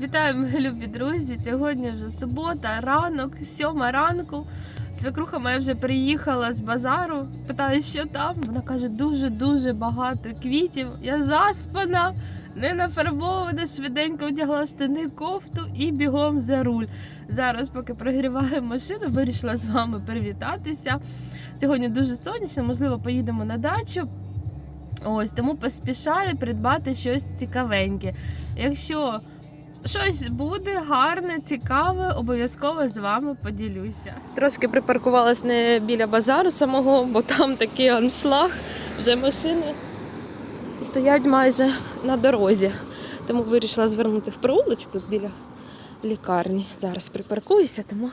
Вітаю, мої любі друзі! Сьогодні вже субота, ранок, сьома ранку. Свекруха моя вже приїхала з базару. Питаю, що там. Вона каже, дуже-дуже багато квітів. Я заспана, не нафарбована, швиденько вдягла штани, кофту і бігом за руль. Зараз, поки прогріваю машину, вирішила з вами привітатися. Сьогодні дуже сонячно, можливо, поїдемо на дачу. Ось тому поспішаю придбати щось цікавеньке. Якщо щось буде гарне, цікаве, обов'язково з вами поділюся. Трошки припаркувалась не біля базару самого, бо там такий аншлаг. Вже машини стоять майже на дорозі. Тому вирішила звернути в проулочок тут біля лікарні. Зараз припаркуюся, тому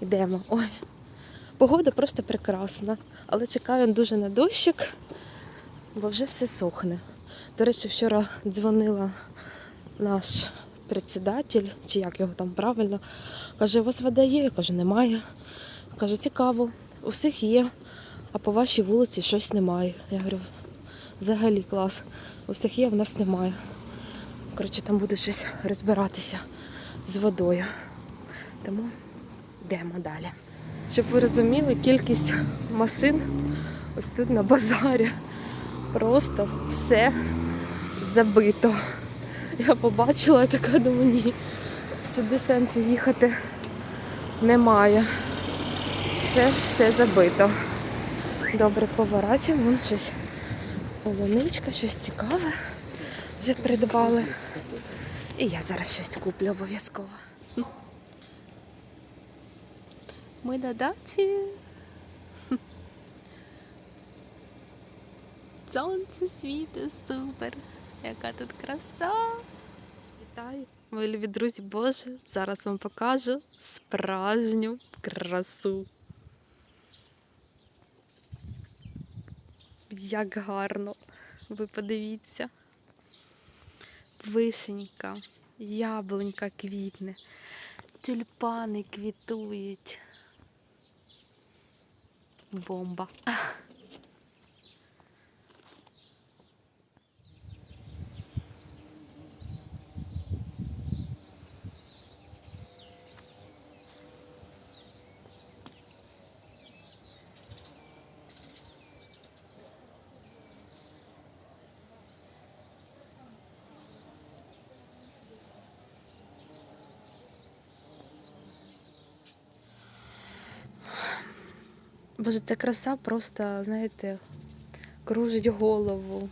йдемо. Ой, погода просто прекрасна, але чекаю дуже на дощик, бо вже все сохне. До речі, вчора дзвонила наш председатель, чи як його там правильно, каже, у вас вода є? Я кажу, немає. Каже, цікаво, у всіх є, а по вашій вулиці щось немає. Я говорю, взагалі клас. У всіх є, а в нас немає. Коротше, там буде щось розбиратися з водою. Тому йдемо далі. Щоб ви розуміли, кількість машин ось тут на базарі. Просто все забито. Я побачила і така думаю, ні. Сюди сенсу їхати немає. Все, все забито. Добре, поворачуємо, Вон щось полуничка, щось цікаве вже придбали. І я зараз щось куплю обов'язково. Ми на дачі. Сонце світить супер. Яка тут краса. Вітаю, мої любі друзі, Боже, зараз вам покажу справжню красу. Як гарно, ви подивіться. Вишенька, яблунька квітне, тюльпани квітують. Бомба. Боже, ця краса просто, знаєте, кружить голову.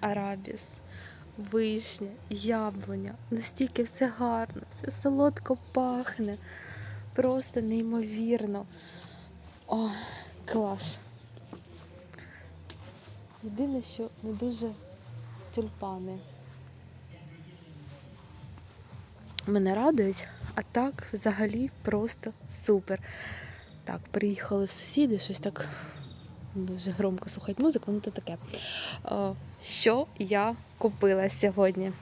Арабіс, вишня, яблуня. Настільки все гарно, все солодко пахне. Просто неймовірно. О, клас. Єдине, що не дуже тюльпани. Мене радують, а так взагалі просто супер. Так, приїхали сусіди, щось так дуже громко слухають музику, ну то таке. О, що я купила сьогодні?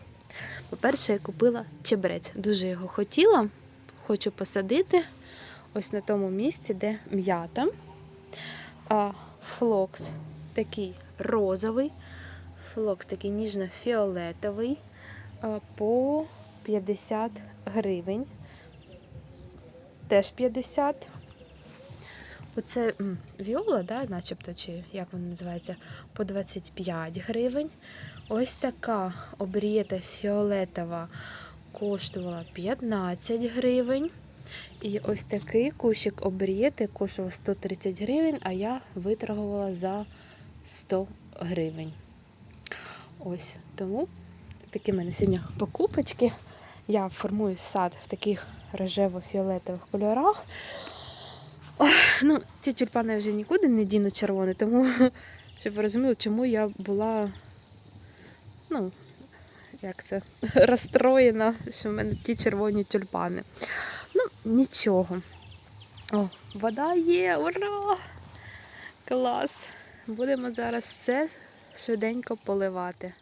По-перше, я купила чебрець. Дуже його хотіла. Хочу посадити ось на тому місці, де м'ята. Флокс такий розовий, флокс такий ніжно-фіолетовий по 50 гривень. Теж 50 Оце віола, да, начебто, чи як вона називається, по 25 гривень. Ось така обрієта фіолетова коштувала 15 гривень. І ось такий кущик обрієти коштував 130 гривень, а я виторгувала за 100 гривень. Ось тому такі в мене сьогодні покупочки. Я формую сад в таких рожево-фіолетових кольорах. Ой, ну, ці тюльпани вже нікуди не діну червоні, тому щоб ви розуміли, чому я була, ну, як це, розстроєна, що в мене ті червоні тюльпани. Ну, нічого. О, вода є, ура! Клас! Будемо зараз це швиденько поливати.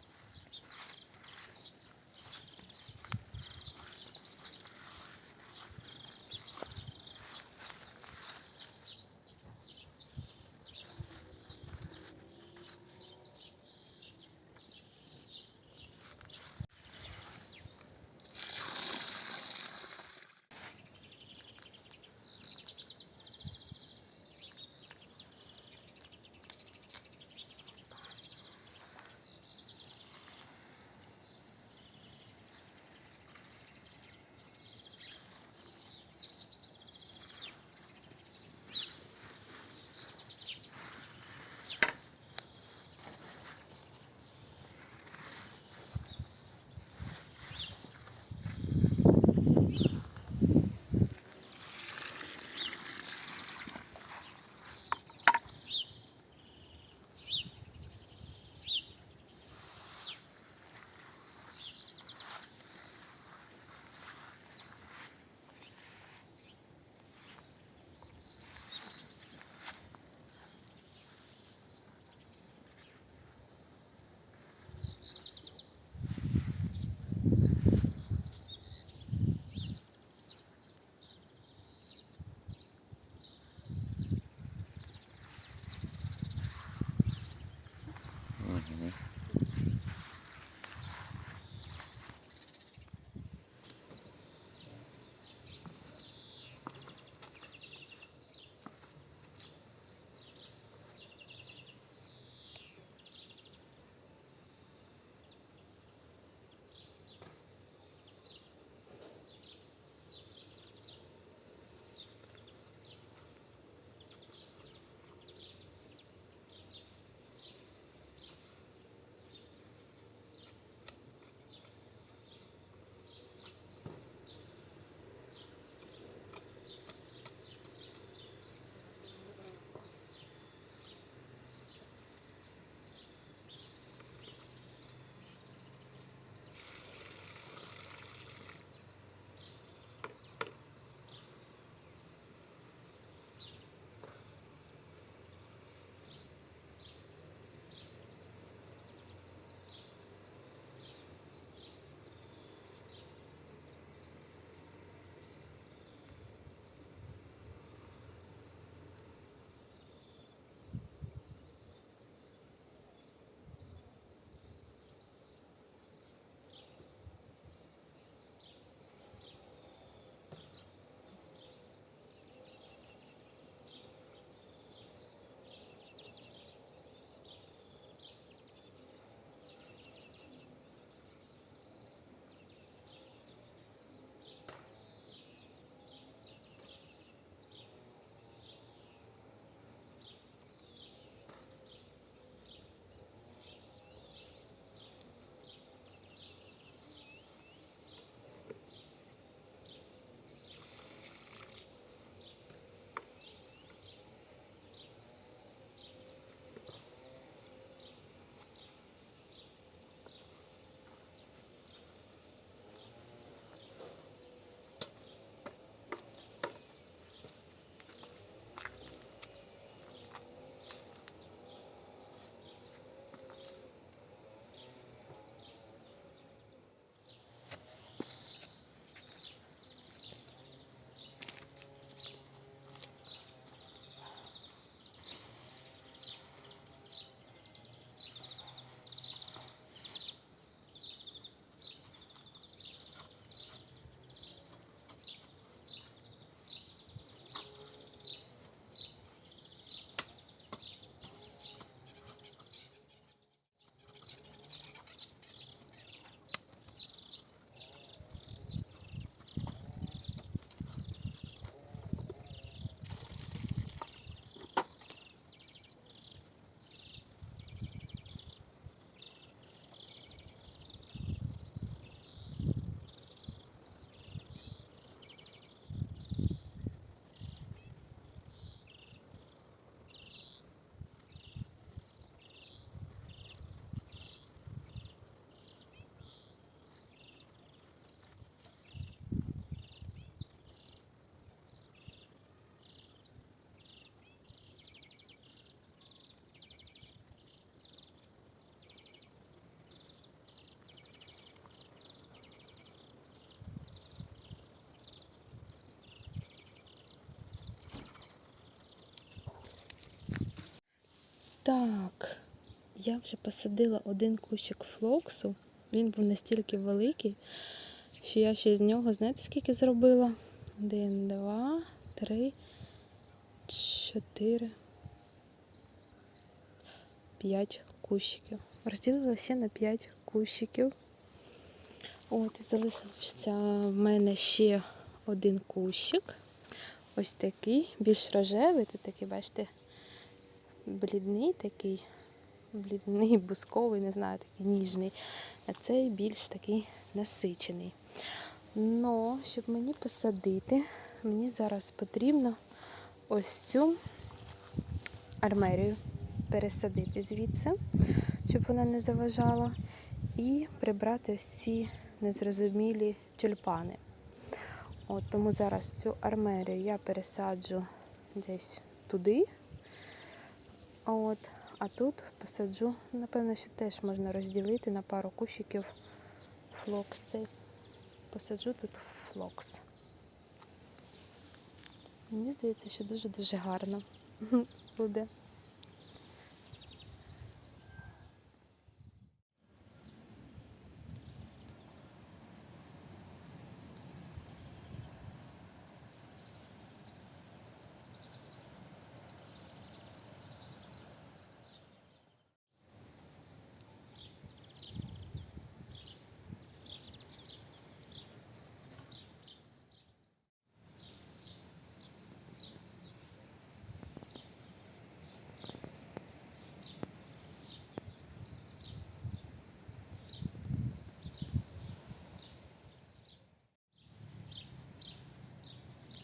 Так, я вже посадила один кущик флоксу. Він був настільки великий, що я ще з нього, знаєте, скільки зробила? Один, два, три, чотири, п'ять кущиків. Розділила ще на п'ять кущиків. От, і залишився в мене ще один кущик. Ось такий, більш рожевий, тут такий, бачите, блідний такий, блідний, бусковий, не знаю, такий ніжний. А цей більш такий насичений. Но, щоб мені посадити, мені зараз потрібно ось цю армерію пересадити звідси, щоб вона не заважала, і прибрати ось ці незрозумілі тюльпани. От тому зараз цю армерію я пересаджу десь туди. От, а тут посаджу, напевно, що теж можна розділити на пару кущиків флокс. Цей посаджу тут флокс. Мені здається, що дуже-дуже гарно буде.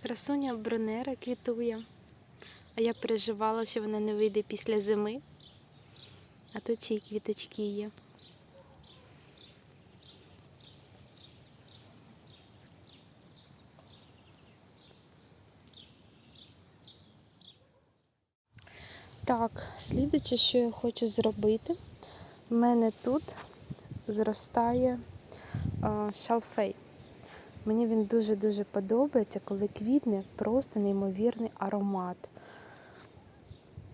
Красуня Брунера квітує. А я переживала, що вона не вийде після зими. А тут ще й квіточки є. Так, слідуюче, що я хочу зробити, в мене тут зростає а, шалфей. Мені він дуже-дуже подобається, коли квітне просто неймовірний аромат.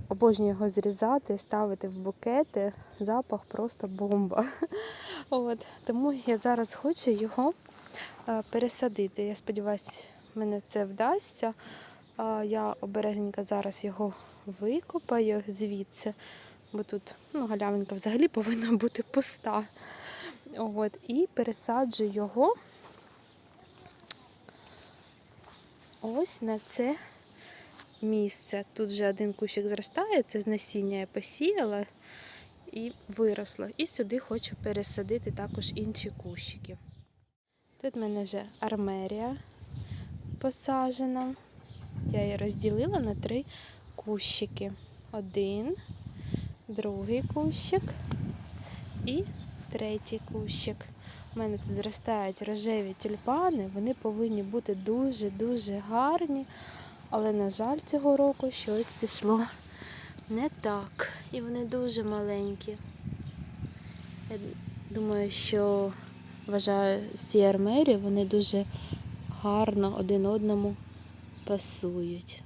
Обожнюю його зрізати, ставити в букети. Запах просто бомба. От. Тому я зараз хочу його е, пересадити. Я сподіваюся, мене це вдасться. Я обережненько зараз його викопаю звідси, бо тут ну, галявинка взагалі повинна бути пуста. От. І пересаджу його ось на це місце. Тут вже один кущик зростає, це з насіння я посіяла і виросло. І сюди хочу пересадити також інші кущики. Тут в мене вже армерія посаджена. Я її розділила на три кущики. Один, другий кущик і третій кущик. У мене тут зростають рожеві тюльпани, вони повинні бути дуже-дуже гарні, але, на жаль, цього року щось пішло не так. І вони дуже маленькі. Я думаю, що вважаю, з цієї вони дуже гарно один одному пасують.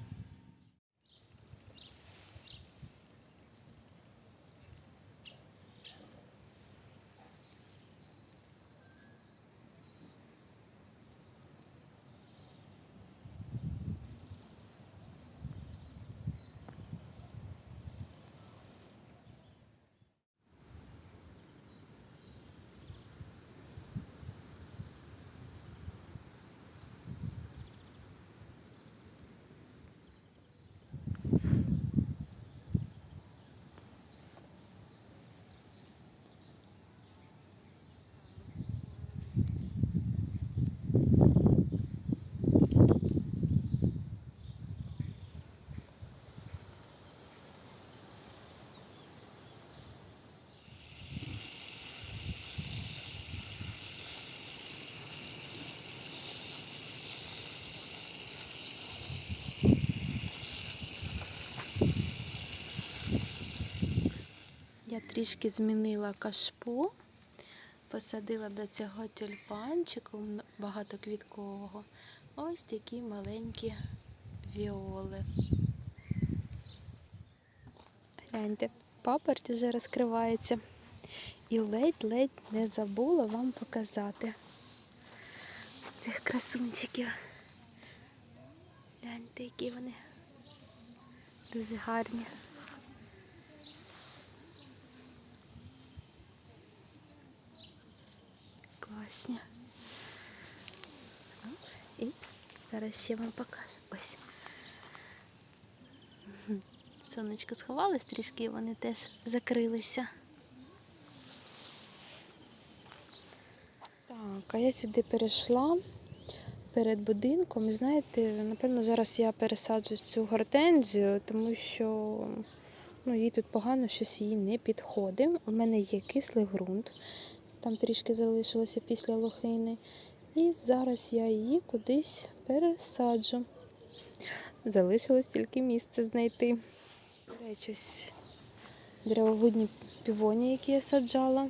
Трішки змінила кашпо, посадила до цього тюльпанчику багатоквіткового. Ось такі маленькі віоли. Гляньте, паперть вже розкривається. І ледь-ледь не забула вам показати ось цих красунчиків. Гляньте, які вони дуже гарні. Класні. Ну, І зараз ще вам покажу. Ось. Сонечко сховалось трішки, вони теж закрилися. Так, а я сюди перейшла перед будинком. І знаєте, напевно, зараз я пересаджу цю гортензію, тому що ну, їй тут погано щось їй не підходить. У мене є кислий ґрунт, там трішки залишилося після лохини. І зараз я її кудись пересаджу. Залишилось тільки місце знайти. До речі, півоні, які я саджала.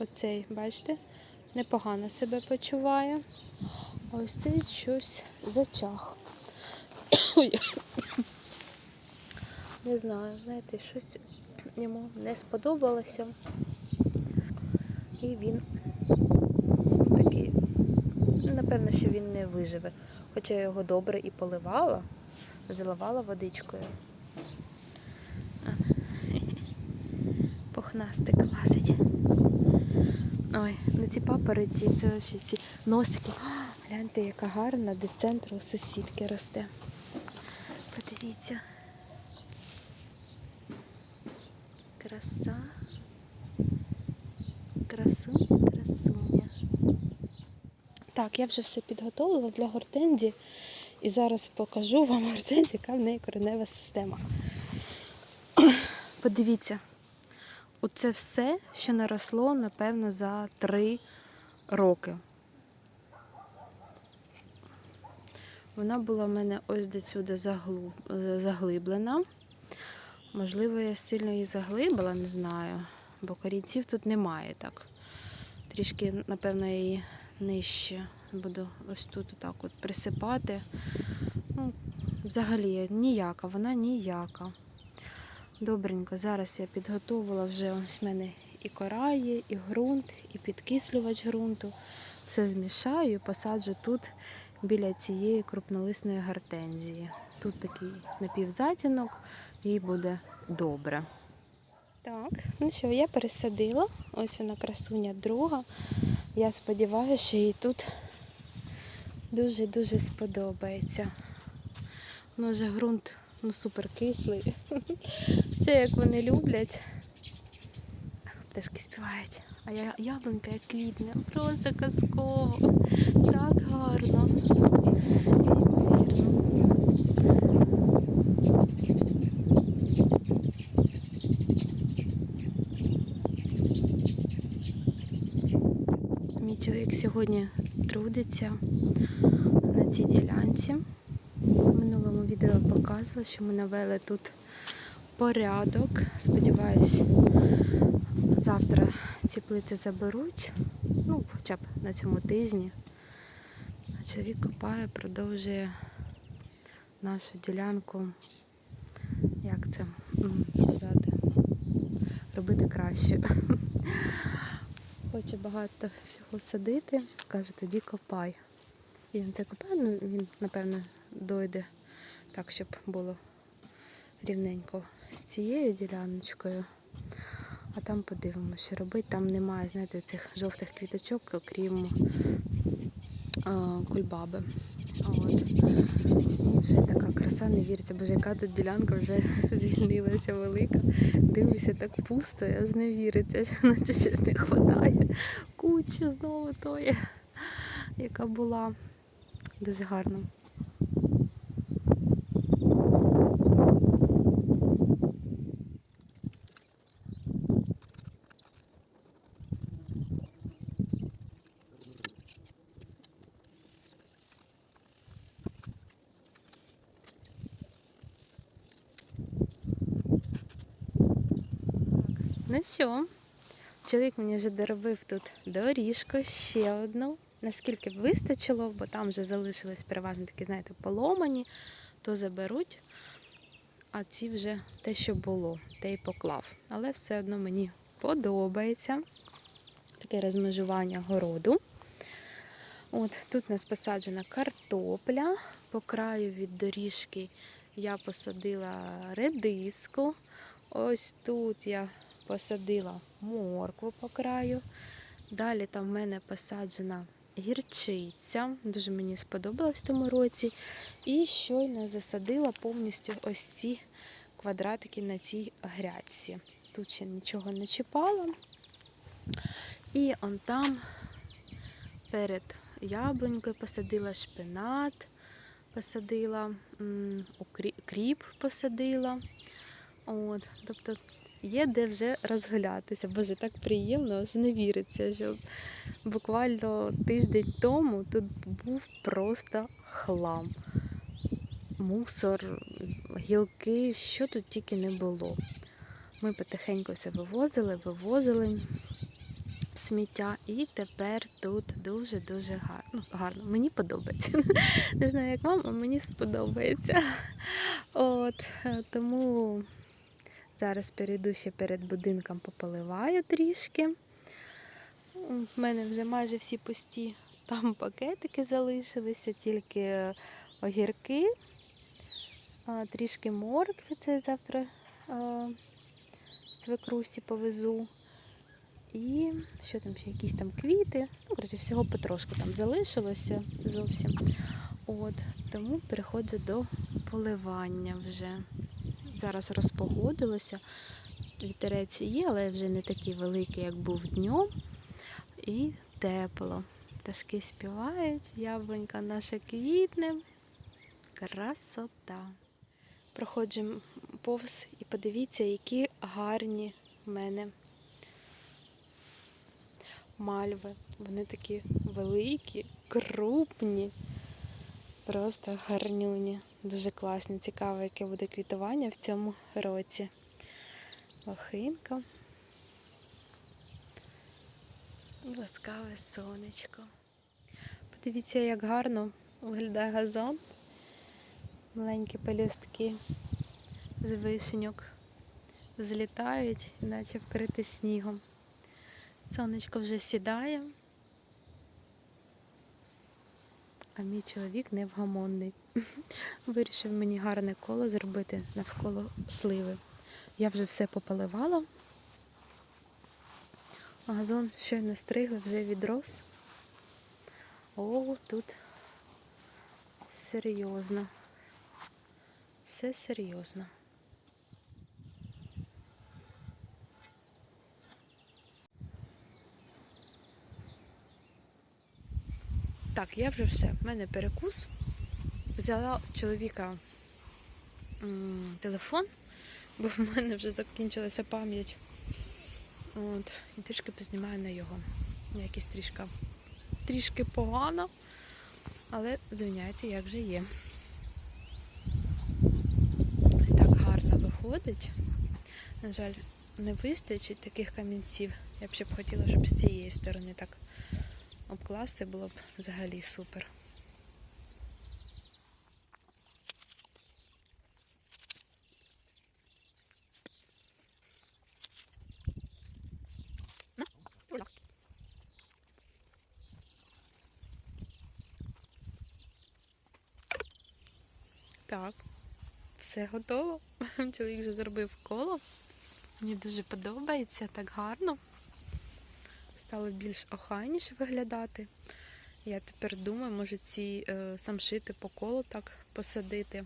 Оцей, бачите, непогано себе почуває. А ось цей щось зачах. Не знаю, знаєте, щось йому не сподобалося. І він такий, напевно, що він не виживе. Хоча я його добре і поливала, заливала водичкою. А, Пухнастик лазить. Ой, ну ці папороті, це вообще ці носики. А, Гляньте, яка гарна, де центр у сусідки росте. Подивіться. Краса. Красуня, красуня. Так, я вже все підготовила для гортензії. І зараз покажу вам гортензію, яка в неї коренева система. Подивіться, оце все, що наросло, напевно, за три роки. Вона була в мене ось до сюди заглиблена. Можливо, я сильно її заглибила, не знаю, бо корінців тут немає так. Трішки, напевно, її нижче буду ось тут отак от присипати. Ну, взагалі ніяка, вона ніяка. Добренько, зараз я підготувала вже ось в мене і кора є, і ґрунт, і підкислювач ґрунту. Все змішаю і посаджу тут біля цієї крупнолисної гортензії. Тут такий напівзатінок, їй буде добре. Так, ну що, я пересадила. Ось вона красуня друга. Я сподіваюся, що їй тут дуже-дуже сподобається. Вже ґрунт ну, супер кислий. Все, як вони люблять. Пташки співають. А я яблунька як квітне. Просто казково. Так гарно. Неймовірно. Мій чоловік сьогодні трудиться на цій ділянці. В минулому відео показувала, що ми навели тут порядок. Сподіваюсь, завтра ці плити заберуть. Ну, хоча б на цьому тижні. Чоловік копає, продовжує нашу ділянку, як це сказати, робити краще. Хоче багато всього садити, каже, тоді копай. І він це копає, ну він, напевно, дойде так, щоб було рівненько з цією діляночкою. А там подивимося, що робити. Там немає, знаєте, цих жовтих квіточок, окрім а, кульбаби. От. І вже така краса, не віриться, боже, яка тут ділянка вже звільнилася велика. Дивлюся, так пусто, аж не віриться, що наче щось не вистачає. Куча знову тої, яка була. Дуже гарно. Ну що, чоловік мені вже доробив тут доріжку, ще одну. Наскільки вистачило, бо там вже залишились переважно такі, знаєте, поломані, то заберуть. а ці вже те, що було, те й поклав. Але все одно мені подобається таке розмежування городу. От тут у нас посаджена картопля. По краю від доріжки я посадила редиску. Ось тут я посадила моркву по краю. Далі там в мене посаджена гірчиця. Дуже мені сподобалось в тому році. І щойно засадила повністю ось ці квадратики на цій грядці. Тут ще нічого не чіпала. І он там перед яблунькою посадила шпинат, посадила кріп посадила. От, тобто є де вже розгулятися. Боже, так приємно, аж не віриться, що буквально тиждень тому тут був просто хлам. Мусор, гілки, що тут тільки не було. Ми потихеньку все вивозили, вивозили сміття, і тепер тут дуже-дуже гарно. Ну, гарно. Мені подобається. Не знаю, як вам, а мені сподобається. От, е, тому зараз перейду ще перед будинком, пополиваю трішки. У мене вже майже всі пусті. Там пакетики залишилися, тільки огірки, трішки моркви, це завтра а, свекрусі повезу. І що там ще, якісь там квіти. Ну, коротше, всього потрошку там залишилося зовсім. От, тому переходжу до поливання вже. Зараз розпогодилося. Вітерець є, але вже не такий великий, як був днем. І тепло. Пташки співають, яблунька наша квітне. Красота. Проходжу повз і подивіться, які гарні в мене мальви. Вони такі великі, крупні, просто гарнюні. Дуже класні. Цікаво, яке буде квітування в цьому році. Лохинка. І ласкаве сонечко. Подивіться, як гарно виглядає газон. Маленькі пелюстки з вишеньок злітають, наче вкриті снігом. Сонечко вже сідає, а мій чоловік невгомонний. Вирішив мені гарне коло зробити навколо сливи. Я вже все пополивала. Газон щойно стригли, вже відрос. О, тут серйозно. Все серйозно. Так, я вже все. У мене перекус. Взяла чоловіка телефон, бо в мене вже закінчилася пам'ять. От, і трішки познімаю на його. Якісь трішки, трішки погано, але звиняйте, як же є. Ось так гарно виходить. На жаль, не вистачить таких камінців. Я б ще б хотіла, щоб з цієї сторони так обкласти було б взагалі супер. Так, все готово. Чоловік вже зробив коло. Мені дуже подобається, так гарно. Стало більш охайніше виглядати. Я тепер думаю, може ці е, самшити по колу так посадити.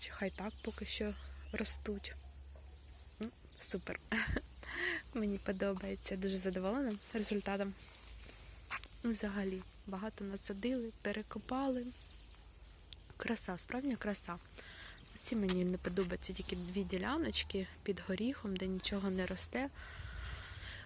Чи хай так поки що ростуть. М, Супер. Мені подобається. Дуже задоволена результатом. Ну, Взагалі, багато насадили, перекопали. Краса, справжня краса. Ось ці мені не подобаються тільки дві діляночки під горіхом, де нічого не росте.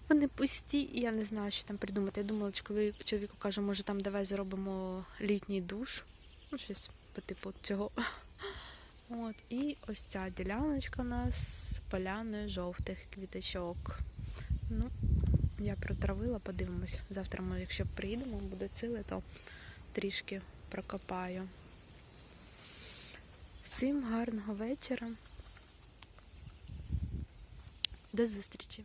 Вони пусті, і я не знаю, що там придумати. Я думала, чоловік- чоловіку кажу, може там давай зробимо літній душ. Ну, щось по типу цього. От, і ось ця діляночка у нас з поляною жовтих квіточок. Ну, я протравила, подивимось. Завтра, ми, якщо приїдемо, буде ціле, то трішки прокопаю. Всім гарного вечора. До зустрічі!